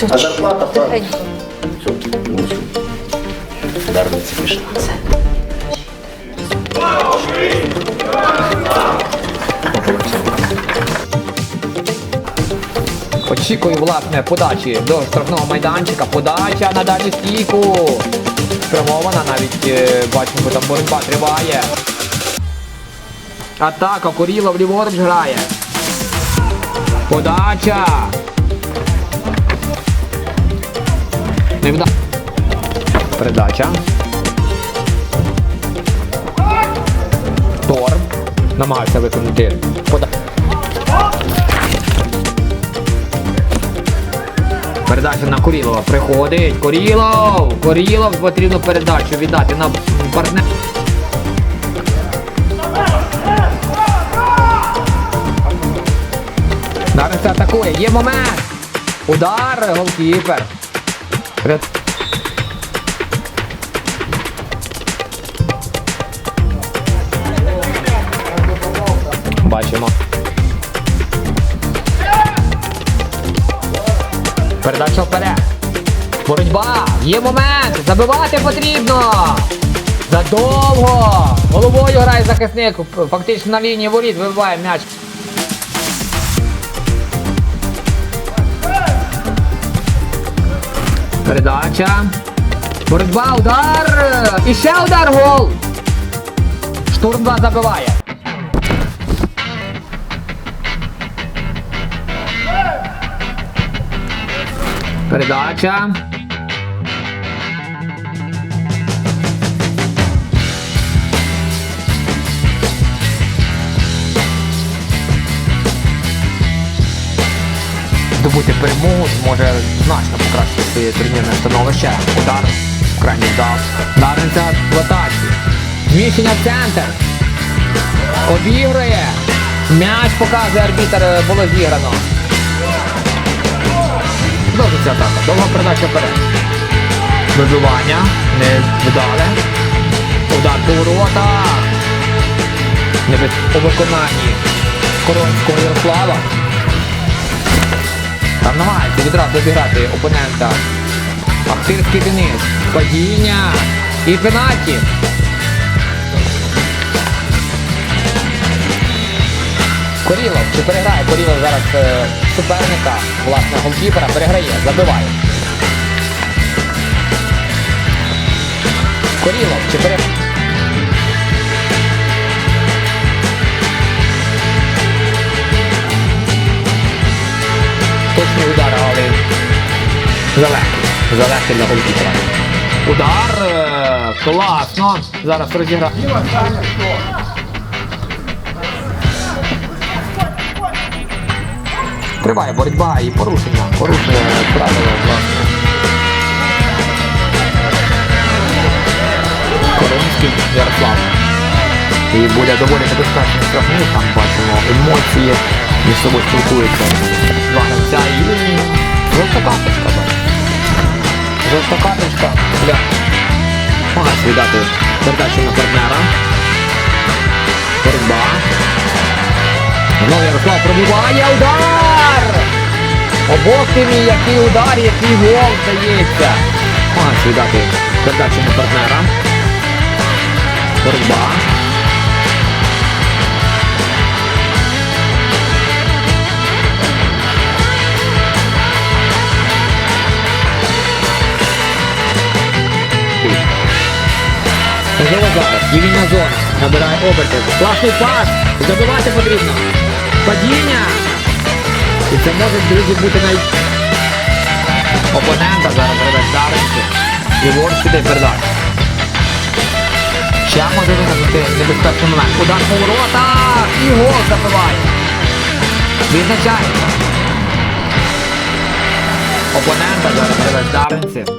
Все, А зарплата та- тихенько. Все, мовчу. Дарниця пішла. Все. Очікую, власне, подачі до штрафного майданчика. Подача на дальню стійку. Спрямована навіть е, бачимо, там боротьба триває. Атака, Курілов ліворуч грає. Подача. Невда... Передача. Тор. Намагався виконати. Пода... Передача на Курілова. Приходить. Курілов! Курілов потрібно передачу віддати на партнер. Зараз це атакує. Є момент. Удар, голкіпер. Ред- Бачимо. Передача вперед. Боротьба! Є момент! Забивати потрібно! Задовго! Головою грає захисник, фактично на лінії воріт вибиває м'яч. Передача. Боротьба, удар! І ще удар гол! Штурм 2 забиває. Передача. Добути перемогу зможе значно покращити своє турнірне становище. Удар. Крайній вдав. Дарниця в атаці. Зміщення в центр. Обігрує. М'яч показує арбітер, е, було зіграно. Продовжується атака. Довга передача вперед. Вибивання. Не вдале. Удар по воротах. Не без у виконанні Коронського Ярослава. Там намагається відразу обіграти опонента. Ахтирський Денис. Падіння. І пенальті. Корілов, чи переграє Корілов зараз е, суперника, власне, голкіпера, переграє, забиває. Корілов, чи переграє. Точний удар, але залегкий. Залегкий для голкіпера. Удар! е, Класно! Зараз розіграє. Триває боротьба і порушення. Порушення правила. Коронський Ярослав. І буде доволі небезпечний штрафний, там бачимо емоції, між собою спілкуються. Два гравця і жовта карточка. бачите. Жовта карточка. Бля. Можна віддати передачу на партнера. Боротьба. Знову Ярослав пробиває удар! Обох ти який удар, який гол здається. Можна віддати передачу на партнера. Боротьба. Можливо зараз. І вільна зона. Набирає обертів. Класний пас. Забивати потрібно. Падіння. І це може, друзі, бути навіть опонента зараз робить Даринці. Ліворуч піде передача. Ще може виникнути небезпечний момент. Удар по воротах. І гол забиває. Відзначається. Опонента зараз робить Даринці.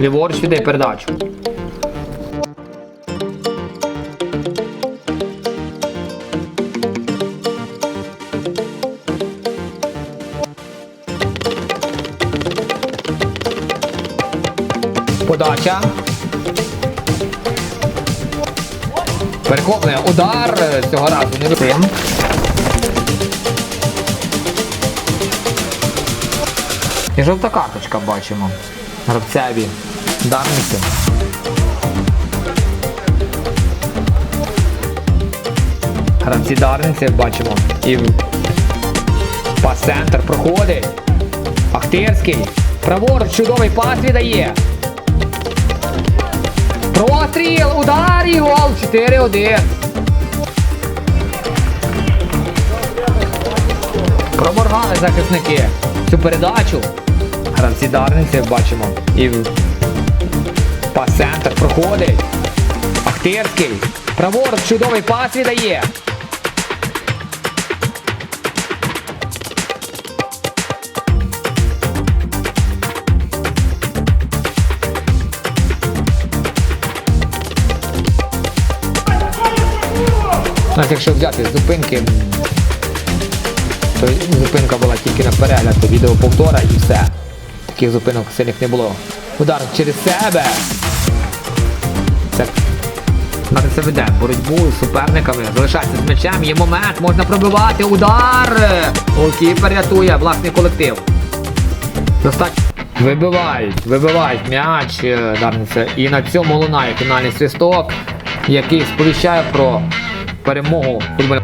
Ліворуч піде передачу. Подача. Перехоплення. Удар цього разу не висим. І жовта карточка бачимо. Гравцеві. Дарниці. Гравці Дарниці бачимо. І пас-центр проходить. Ахтирський. Праворуч чудовий пас віддає. Простріл, удар і гол 4-1. Проморгали захисники цю передачу. Гравці Дарниці бачимо. І пас-центр проходить. Ахтирський. Праворуч чудовий пас віддає. Навіть якщо взяти зупинки, то зупинка була тільки на перегляд, відео повтора і все. Таких зупинок сильних не було. Удар через себе. Це Мати веде боротьбу з суперниками, залишається з м'ячем, є момент, можна пробивати, удар! Голкіпер рятує власний колектив. Достатньо. Вибивають, вибивають м'яч е, Дарниця. І на цьому лунає фінальний свисток, який сповіщає про これもう、これも